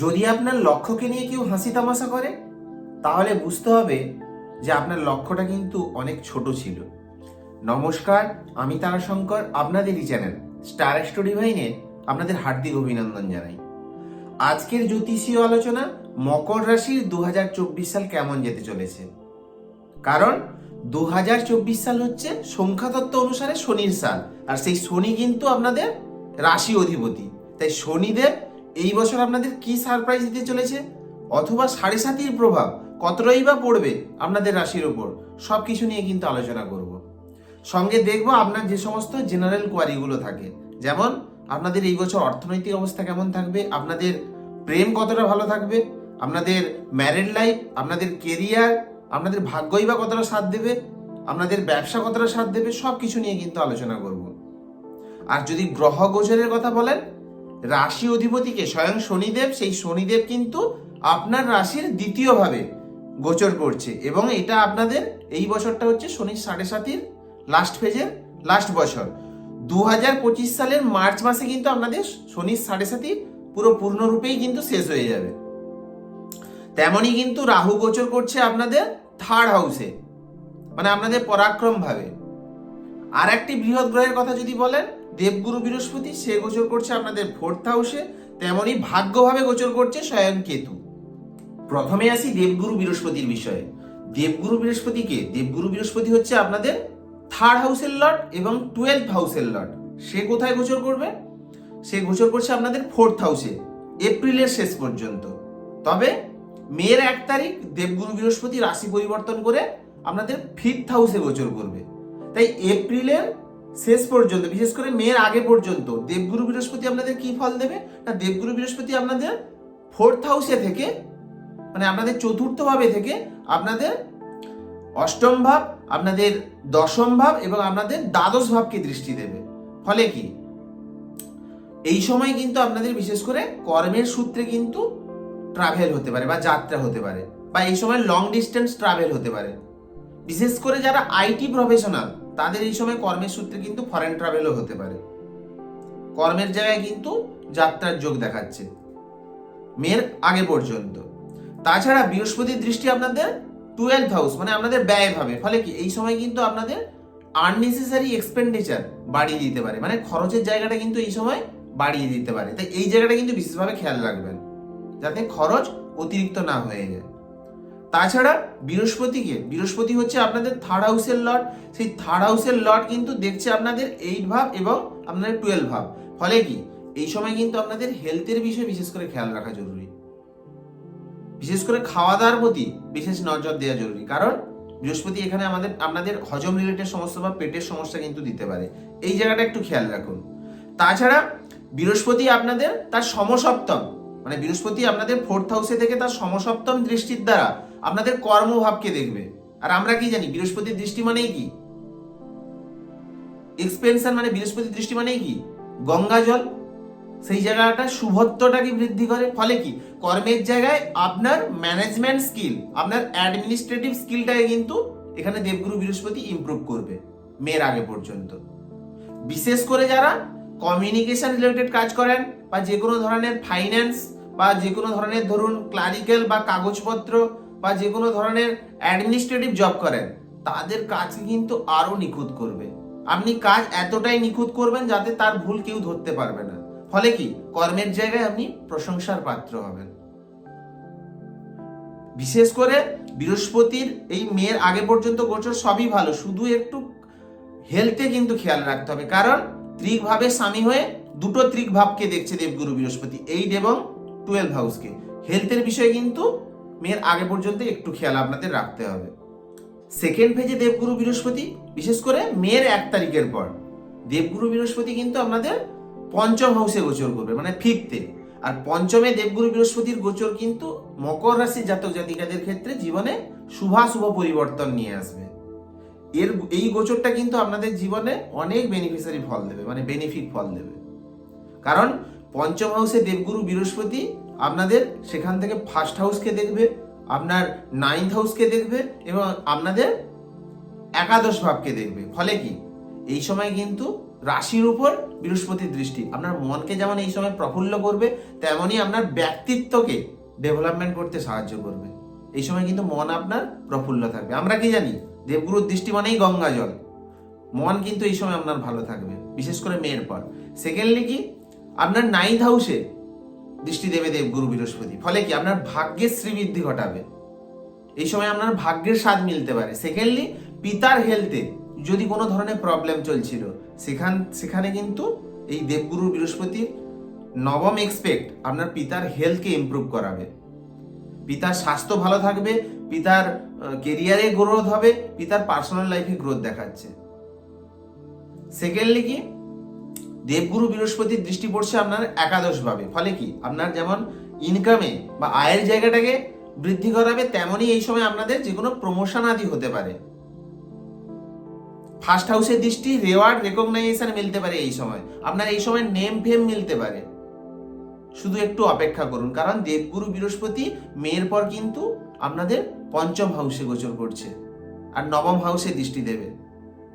যদি আপনার লক্ষ্যকে নিয়ে কেউ হাসি তামাশা করে, তাহলে বুঝতে হবে যে আপনার লক্ষ্যটা কিন্তু অনেক ছোট ছিল। নমস্কার, আমি তারাশঙ্কর, আপনাদেরই চ্যানেল স্টার স্টোরি ভাইনে আপনাদের হার্দিক অভিনন্দন জানাই। আজকের জ্যোতিষীয় আলোচনা মকর রাশির দু হাজার চব্বিশ সাল কেমন যেতে চলেছে? কারণ দু হাজার চব্বিশ সাল হচ্ছে সংখ্যাতত্ত্ব অনুসারে শনির সাল, আর সেই শনি কিন্তু আপনাদের রাশি অধিপতি। তাই শনিদেব এই বছর আপনাদের কি সারপ্রাইজ দিতে চলেছে? অথবা সাড়ে সাতির প্রভাব কতটাই বা পড়বে আপনাদের রাশির ওপর সব কিছু নিয়ে কিন্তু আলোচনা করব। সঙ্গে দেখব আপনার যে সমস্ত জেনারেল কোয়ারিগুলো থাকে। যেমন, আপনাদের এই বছর অর্থনৈতিক অবস্থা কেমন থাকবে? আপনাদের প্রেম কতটা ভালো থাকবে? আপনাদের ম্যারিড লাইফ আপনাদের কেরিয়ার আপনাদের ভাগ্যই বা কতটা সাথ দেবে? আপনাদের ব্যবসা কতটা সাথ দেবে? সব কিছু নিয়ে কিন্তু আলোচনা করব। আর যদি গ্রহ গোচরের কথা বলেন রাশি অধিপতিকে, স্বয়ং শনিদেব, সেই শনিদেব কিন্তু আপনার রাশির দ্বিতীয়ভাবে গোচর করছে এবং এটা আপনাদের এই বছরটা হচ্ছে শনির সাড়ে সাতির লাস্ট ফেজের লাস্ট বছর। দু হাজার পঁচিশ সালের মার্চ মাসে কিন্তু আপনাদের শনির সাড়ে সাতি পুরো পূর্ণরূপেই কিন্তু শেষ হয়ে যাবে। তেমনই কিন্তু রাহু গোচর করছে আপনাদের থার্ড হাউসে মানে আপনাদের পরাক্রম ভাবে আর একটি বৃহৎ গ্রহের কথা যদি বলেন দেবগুরু বৃহস্পতি, সে গোচর করছে আপনাদের ফোর্থ হাউসে তেমনই ভাগ্যভাবে গোচর করছে স্বয়ং কেতু। প্রথমে আসি দেবগুরু বৃহস্পতির বিষয়ে। দেবগুরু বৃহস্পতিকে, দেবগুরু বৃহস্পতি হচ্ছে আপনাদের থার্ড হাউসের লট এবং টুয়েলভ হাউসের লট সে কোথায় গোচর করবে? সে গোচর করছে আপনাদের ফোর্থ হাউসে এপ্রিলের শেষ পর্যন্ত। তবে মেয়ের এক তারিখ দেবগুরু বৃহস্পতি রাশি পরিবর্তন করে আপনাদের ফিফথ হাউসে গোচর করবে। তাই এপ্রিলের শেষ পর্যন্ত, বিশেষ করে মেয়ের আগে পর্যন্ত, দেবগুরু বৃহস্পতি আপনাদের কি ফল দেবে? না, দেবগুরু বৃহস্পতি আপনাদের ফোর্থ হাউসে থেকে মানে আপনাদের চতুর্থ ভাবে থেকে আপনাদের অষ্টম ভাব, আপনাদের দশম ভাব এবং আপনাদের দ্বাদশ ভাবকে দৃষ্টি দেবে। ফলে কি? এই সময় কিন্তু আপনাদের বিশেষ করে কর্মের সূত্রে কিন্তু ট্রাভেল হতে পারে বা যাত্রা হতে পারে বা এই সময় লং ডিস্টেন্স ট্রাভেল হতে পারে। বিশেষ করে যারা আইটি প্রফেশনাল তাদের এই সময় কর্মের সূত্রে কিন্তু ফরেন ট্রাভেলও হতে পারে। কর্মের জায়গায় কিন্তু যাত্রার যোগ দেখাচ্ছে। মেয়ের আগে পর্যন্ত। তাছাড়া বৃহস্পতির দৃষ্টি আপনাদের টুয়েলভ হাউস মানে আপনাদের ব্যয় ভাবে। ফলে কি? এই সময় কিন্তু আপনাদের আননেসেসারি এক্সপেন্ডিচার বাড়িয়ে দিতে পারে। মানে খরচের জায়গাটা কিন্তু এই সময় বাড়িয়ে দিতে পারে। তাই এই জায়গাটা কিন্তু বিশেষভাবে খেয়াল রাখবেন। যাতে খরচ অতিরিক্ত না হয়ে যায়। তাছাড়া বৃহস্পতিকে, বৃহস্পতি হচ্ছে আপনাদের থার্ড হাউসের লট সেই থার্ড হাউসের লট কিন্তু দেখছে আপনাদের এইট ভাব এবং আপনাদের টুয়েলভ ভাব। ফলে কি? এই সময় কিন্তু আপনাদের হেলথের বিষয়ে বিশেষ করে খেয়াল রাখা জরুরি। বিশেষ করে খাওয়া দাওয়ার প্রতি বিশেষ নজর দেওয়া জরুরি। কারণ বৃহস্পতি এখানে আমাদের, আপনাদের হজম রিলেটেড সমস্যা বা পেটের সমস্যা কিন্তু দিতে পারে। এই জায়গাটা একটু খেয়াল রাখুন। তাছাড়া বৃহস্পতি আপনাদের তার সমসপ্তম মানে বৃহস্পতি আপনাদের ফোর্থ হাউসে থেকে তার সমসপ্তম দৃষ্টির দ্বারা আপনাদের কর্মভাবকে দেখবে? আর আমরা কি জানি? বৃহস্পতির দৃষ্টি মানেই কি? এক্সপেনশন মানে বৃহস্পতির দৃষ্টি মানেই কি? গঙ্গা জল? সেই জায়গাটা শুভত্বটাকে বৃদ্ধি করে। ফলে কি? কর্মের জায়গায় আপনার ম্যানেজমেন্ট স্কিল আপনার অ্যাডমিনিস্ট্রেটিভ স্কিলটাকে কিন্তু এখানে দেবগুরু বৃহস্পতি ইমপ্রুভ করবে, মেয়ের আগে পর্যন্ত। বিশেষ করে যারা কমিউনিকেশন রিলেটেড কাজ করেন, বা যে কোনো ধরনের ফাইন্যান্স বা যে কোনো ধরনের ধরুন ক্লারিক্যাল বা কাগজপত্র বা যে কোনো ধরনের অ্যাডমিনিস্ট্রেটিভ জব করেন, তাদের কাজকে কিন্তু আরও নিখুঁত করবে। আপনি কাজ এতটাই নিখুঁত করবেন যাতে তার ভুল কেউ ধরতে পারবে না। ফলে কি? কর্মের জায়গায় আপনি প্রশংসার পাত্র হবেন। বিশেষ করে বৃহস্পতির এই মেয়ের আগে পর্যন্ত গোচর সবই ভালো, শুধু একটু হেলথে কিন্তু খেয়াল রাখতে হবে। কারণ ত্রিক ভাবে স্বামী হয়ে দুটো ত্রিক ভাবকে দেখছে দেবগুরু বৃহস্পতি এইট এবং টুয়েলভ হাউসকে হেলথের বিষয়ে কিন্তু মেয়ের আগে পর্যন্ত একটু খেয়াল আপনাদের রাখতে হবে। সেকেন্ড ফেজে দেবগুরু বৃহস্পতি, বিশেষ করে মেয়ের এক তারিখের পর। দেবগুরু বৃহস্পতি কিন্তু আপনাদের পঞ্চম হাউসে গোচর করবে মানে ফিফতে আর পঞ্চমে দেবগুরু বৃহস্পতির গোচর কিন্তু মকর রাশির জাতক জাতিকাদের ক্ষেত্রে জীবনে শুভাশুভ পরিবর্তন নিয়ে আসবে। এর এই গোচরটা কিন্তু আপনাদের জীবনে অনেক বেনিফিশিয়ারি ফল দেবে মানে বেনিফিট ফল দেবে। কারণ পঞ্চম হাউসে দেবগুরু বৃহস্পতি আপনাদের সেখান থেকে ফার্স্ট হাউসকে দেখবে, আপনার নাইন্থ হাউসকে দেখবে এবং আপনাদের একাদশ ভাবকে দেখবে। ফলে কি? এই সময় কিন্তু রাশির উপর বৃহস্পতির দৃষ্টি। আপনার মনকে যেমন এই সময় প্রফুল্ল করবে, তেমনই আপনার ব্যক্তিত্বকে ডেভেলপমেন্ট করতে সাহায্য করবে। এই সময় কিন্তু মন আপনার প্রফুল্ল থাকবে। আমরা কি জানি? দেবগুরুর দৃষ্টি মানেই গঙ্গা জল। মন কিন্তু এই সময় আপনার ভালো থাকবে, বিশেষ করে মেয়ের পর। সেকেন্ডলি কি? আপনার নাইন্থ হাউসে দৃষ্টি দেবে দেবগুরু বৃহস্পতি। ফলে কি? আপনার ভাগ্যের শ্রীবৃদ্ধি ঘটাবে। এই সময় আপনার ভাগ্যের স্বাদ মিলতে পারে। সেকেন্ডলি পিতার হেলথে যদি কোনো ধরনের প্রবলেম চলছিল, সেখান, সেখানে কিন্তু এই দেবগুরু বৃহস্পতির নবম এক্সপেক্ট আপনার পিতার হেলথকে ইমপ্রুভ করাবে। পিতার স্বাস্থ্য ভালো থাকবে, পিতার কেরিয়ারে গ্রোথ হবে, পিতার পার্সোনাল লাইফে গ্রোথ দেখাচ্ছে। সেকেন্ডলি কি? দেবগুরু বৃহস্পতির দৃষ্টি পড়ছে আপনার একাদশ ভাবে ফলে কি? আপনার যেমন ইনকামে বা আয়ের জায়গাটাকে বৃদ্ধি করাবে, তেমনই এই সময় আপনাদের যে কোনো প্রমোশন আদি হতে পারে। ফার্স্ট হাউসের দৃষ্টি রেওয়ার্ড রেকগনাইজেশন মিলতে পারে এই সময়। আপনার এই সময় নেম ফেম মিলতে পারে। শুধু একটু অপেক্ষা করুন, কারণ দেবগুরু বৃহস্পতি মেয়ের পর কিন্তু আপনাদের পঞ্চম হাউসে গোচর করছে। আর নবম হাউসে দৃষ্টি দেবে।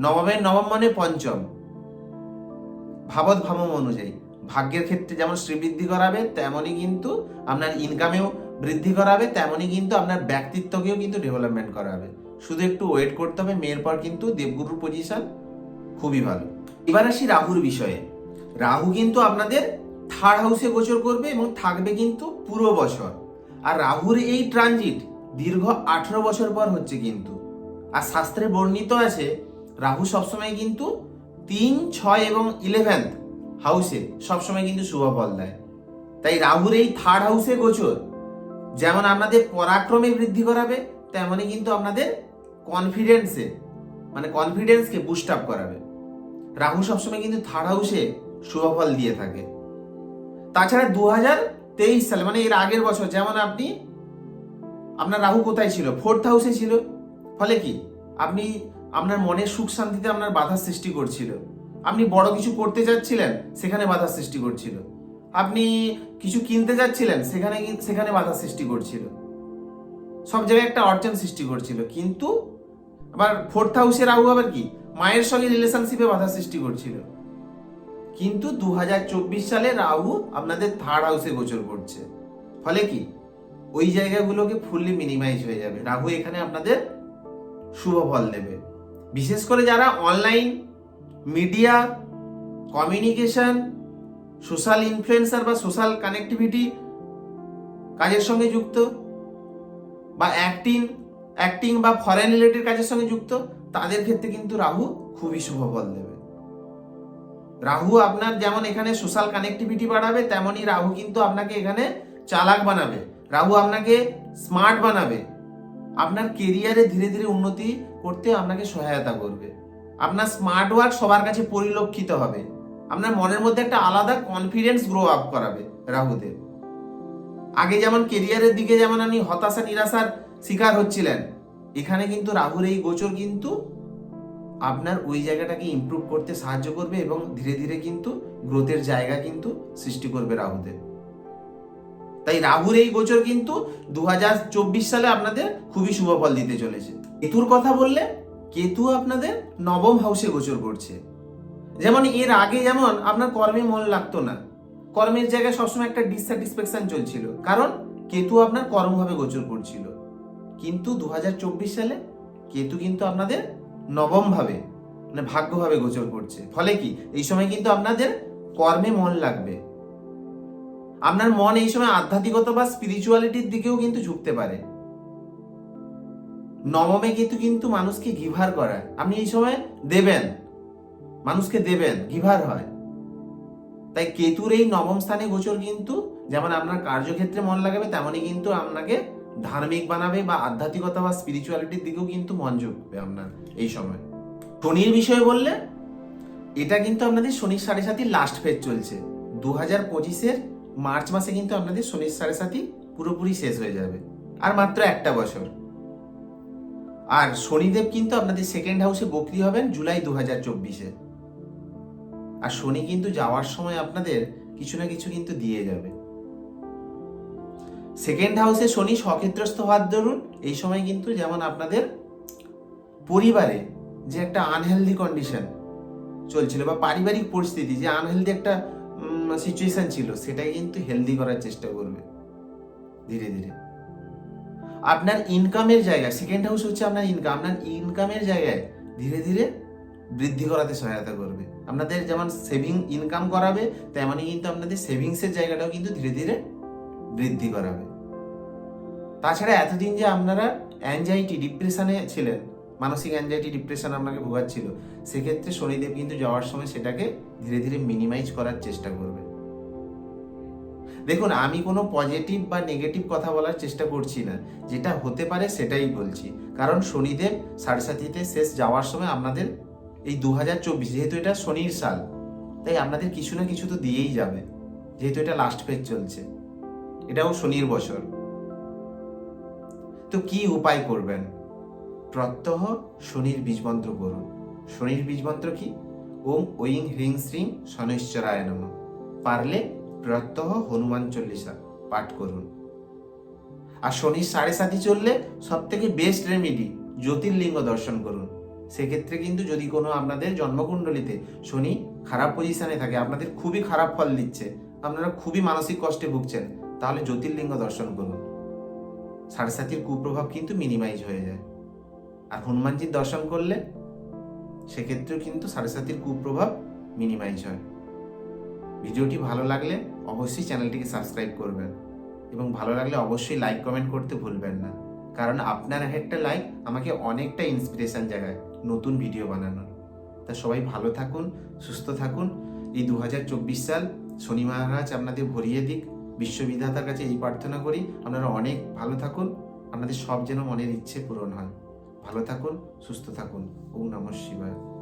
নবমের নবম মানে পঞ্চম। ভাবম অনুযায়ী। ভাগ্যের ক্ষেত্রে যেমন শ্রীবৃদ্ধি করাবে, তেমনই কিন্তু আপনার ইনকামেও বৃদ্ধি করাবে, তেমনই কিন্তু আপনার ব্যক্তিত্বকেও কিন্তু ডেভেলপমেন্ট করাবে। শুধু একটু ওয়েট করতে হবে, মেয়ের পর কিন্তু দেবগুরুর পজিশন খুবই ভালো। এবার আসি রাহুর বিষয়ে। রাহু কিন্তু আপনাদের থার্ড হাউসে গোচর করবে এবং থাকবে কিন্তু পুরো বছর। আর রাহুর এই ট্রানজিট দীর্ঘ আঠেরো বছর পর হচ্ছে কিন্তু। আর শাস্ত্রে বর্ণিত আছে, রাহু সবসময় কিন্তু তিন, ছয় এবং ইলেভেন্থ হাউসে সবসময় কিন্তু শুভ ফল দেয়। তাই রাহুর এই থার্ড হাউসে গোচর, যেমন আপনাদের পরাক্রমে বৃদ্ধি করাবে, তেমনই কিন্তু আপনাদের কনফিডেন্সে মানে কনফিডেন্সকে বুস্ট আপ করাবে। রাহু সবসময় কিন্তু থার্ড হাউসে শুভ ফল দিয়ে থাকে। তাছাড়া দু হাজার তেইশ সালে মানে এর আগের বছর, যেমন আপনি, আপনার রাহু কোথায় ছিল? ফোর্থ হাউসে ছিল। ফলে কি? আপনি আপনার মনের সুখ শান্তিতে আপনার বাধার সৃষ্টি করছিল। আপনি বড় কিছু করতে যাচ্ছিলেন, সেখানে বাধার সৃষ্টি করছিল। আপনি কিছু কিনতে যাচ্ছিলেন, সেখানে সেখানে বাধার সৃষ্টি করছিল। সব জায়গায় একটা অর্জন সৃষ্টি করছিল, কিন্তু আবার ফোর্থ হাউসের রাহু আবার কি? মায়ের সঙ্গে রিলেশনশিপে বাধা সৃষ্টি করছিল। কিন্তু দু হাজার চব্বিশ সালে রাহু আপনাদের থার্ড হাউসে গোচর করছে। ফলে কি? ওই জায়গাগুলোকে ফুললি মিনিমাইজ হয়ে যাবে। রাহু এখানে আপনাদের শুভ ফল দেবে। বিশেষ করে যারা online media communication social influencer বা সোশ্যাল কানেক্টিভিটি কাজের সঙ্গে যুক্ত বা অ্যাক্টিং অ্যাক্টিং বা ফরেন রিলেটেড কাজের সঙ্গে যুক্ত, তাদের ক্ষেত্রে কিন্তু রাহু খুবই শুভ ফল দেবে। রাহু আপনার যেমন এখানে সোশ্যাল কানেক্টিভিটি বাড়াবে, তেমনই রাহু কিন্তু আপনাকে এখানে চালাক বানাবে। রাহু আপনাকে স্মার্ট বানাবে। আপনার কেরিয়ারে ধীরে ধীরে উন্নতি করতে আপনাকে সহায়তা করবে। আপনার স্মার্ট ওয়ার্ক সবার কাছে পরিলক্ষিত হবে। আপনার মনের মধ্যে একটা আলাদা কনফিডেন্স গ্রো আপ করাবে রাহুদেব আগে যেমন কেরিয়ারের দিকে যেমন আপনি হতাশা, নিরাশার শিকার হচ্ছিলেন, এখানে কিন্তু রাহুর এই গোচর কিন্তু আপনার ওই জায়গাটাকে ইমপ্রুভ করতে সাহায্য করবে এবং ধীরে ধীরে কিন্তু গ্রোথের জায়গা কিন্তু সৃষ্টি করবে রাহুদেব তাই রাহুর এই গোচর কিন্তু দু হাজার চব্বিশ সালে আপনাদের খুবই শুভ ফল দিতে চলেছে। কেতুর কথা বললে, কেতু আপনাদের নবম হাউসে গোচর করছে। যেমন এর আগে যেমন আপনার কর্মে মন লাগতো না। কর্মের জায়গায় সবসময় একটা ডিসস্যাটিসফ্যাকশন চলছিল। কারণ কেতু আপনার কর্মভাবে গোচর করছিল। কিন্তু দু হাজার চব্বিশ সালে কেতু কিন্তু আপনাদের নবমভাবে মানে ভাগ্যভাবে গোচর করছে। ফলে কি? এই সময় কিন্তু আপনাদের কর্মে মন লাগবে। আপনার মন এই সময় আধ্যাত্মিকতা বা স্পিরিচুয়ালিটির দিকেও কিন্তু ঝুঁকতে পারে। নবমে কিন্তু কিন্তু মানুষকে গিভার করায় আপনি এই সময় দেবেন। মানুষকে দেবেন, গিভার হয়। তাই কেতুর এই নবম স্থানে গোচর কিন্তু, যেমন আপনার কার্যক্ষেত্রে মন লাগাবে, তেমনই কিন্তু আপনাকে ধার্মিক বানাবে বা আধ্যাত্মিকতা বা স্পিরিচুয়ালিটির দিকেও কিন্তু মন ঝুঁকবে আপনার এই সময়। শনির বিষয়ে বললে, এটা কিন্তু আপনাদের শনির সাড়ে সাথী লাস্ট ফেজ চলছে। দু হাজার পঁচিশের মার্চ মাসে কিন্তু আপনাদের শনির সাড়ে সাথী পুরোপুরি শেষ হয়ে যাবে। আর মাত্র একটা বছর। আর শনিদেব কিন্তু আপনাদের সেকেন্ড হাউসে বকরি হবেন জুলাই দু হাজার চব্বিশে। আর শনি কিন্তু যাওয়ার সময় আপনাদের কিছু না কিছু কিন্তু দিয়ে যাবে। সেকেন্ড হাউসে শনি সক্ষেত্রস্থ হওয়ার দরুন এই সময় কিন্তু যেমন আপনাদের পরিবারে যে একটা আনহেলদি কন্ডিশন চলছিল বা পারিবারিক পরিস্থিতি, যে আনহেলদি একটা সিচুয়েশন ছিল, সেটাই কিন্তু হেলদি করার চেষ্টা করবে। ধীরে ধীরে। আপনার ইনকামের জায়গায় সেকেন্ড হাউস হচ্ছে আপনার ইনকাম আপনার ইনকামের জায়গায় ধীরে ধীরে বৃদ্ধি করাতে সহায়তা করবে। আপনাদের যেমন সেভিং ইনকাম করাবে তেমনই কিন্তু আপনাদের সেভিংসের জায়গাটাও কিন্তু ধীরে ধীরে বৃদ্ধি করাবে। তাছাড়া এতদিন যে আপনারা অ্যাংজাইটি ডিপ্রেশনে ছিলেন মানসিক অ্যাংজাইটি ডিপ্রেশন আপনাকে ভোগাচ্ছিল, সেক্ষেত্রে শনিদেব কিন্তু যাওয়ার সময় সেটাকে ধীরে ধীরে মিনিমাইজ করার চেষ্টা করবে। দেখুন, আমি কোনো পজিটিভ বা নেগেটিভ কথা বলার চেষ্টা করছি না। যেটা হতে পারে সেটাই বলছি। কারণ শনিদেব সাড়ে সাতিতে শেষ যাওয়ার সময় আপনাদের এই দু হাজার চব্বিশ, যেহেতু এটা শনির সাল, তাই আপনাদের কিছু না কিছু তো দিয়েই যাবে। যেহেতু এটা লাস্ট ফেজ চলছে। এটাও শনির বছর। তো কি উপায় করবেন? প্রত্যহ শনির বীজমন্ত্র করুন শনির বীজমন্ত্র কি? ওম ঐং হ্রিং শ্রিং শনৈশ্চরায় নম। পারলে প্রত্যহ হনুমান চল্লিশা পাঠ করুন। আর শনির সাড়ে সাথে চললে সব থেকে বেস্ট রেমেডি জ্যোতির্লিঙ্গ দর্শন করুন। সেক্ষেত্রে কিন্তু যদি কোনো আপনাদের জন্মকুণ্ডলিতে শনি খারাপ পজিশনে থাকে, আপনাদের খুবই খারাপ ফল দিচ্ছে, আপনারা খুবই মানসিক কষ্টে ভুগছেন, তাহলে জ্যোতির্লিঙ্গ দর্শন করুন। সাড়ে সাতির কুপ্রভাব কিন্তু মিনিমাইজ হয়ে যায়। আর হনুমানজির দর্শন করলে সেক্ষেত্রেও কিন্তু সাড়ে সাতির কুপ্রভাব মিনিমাইজ হয়। ভিডিওটি ভালো লাগলে অবশ্যই চ্যানেলটিকে সাবস্ক্রাইব করবেন এবং ভালো লাগলে অবশ্যই লাইক কমেন্ট করতে ভুলবেন না। কারণ আপনার একটা লাইক আমাকে অনেকটা ইন্সপিরেশন জায়গায় নতুন ভিডিও বানানোর। তা সবাই ভালো থাকুন, সুস্থ থাকুন। এই দু হাজার চব্বিশ সাল শনি মহারাজ আপনাদের ভরিয়ে দিক। বিশ্ববিধাতার কাছে এই প্রার্থনা করি, আপনারা অনেক ভালো থাকুন। আপনাদের সব যেন মনের ইচ্ছে পূরণ হয়। ভালো থাকুন সুস্থ থাকুন। ওম নমঃ শিবায়।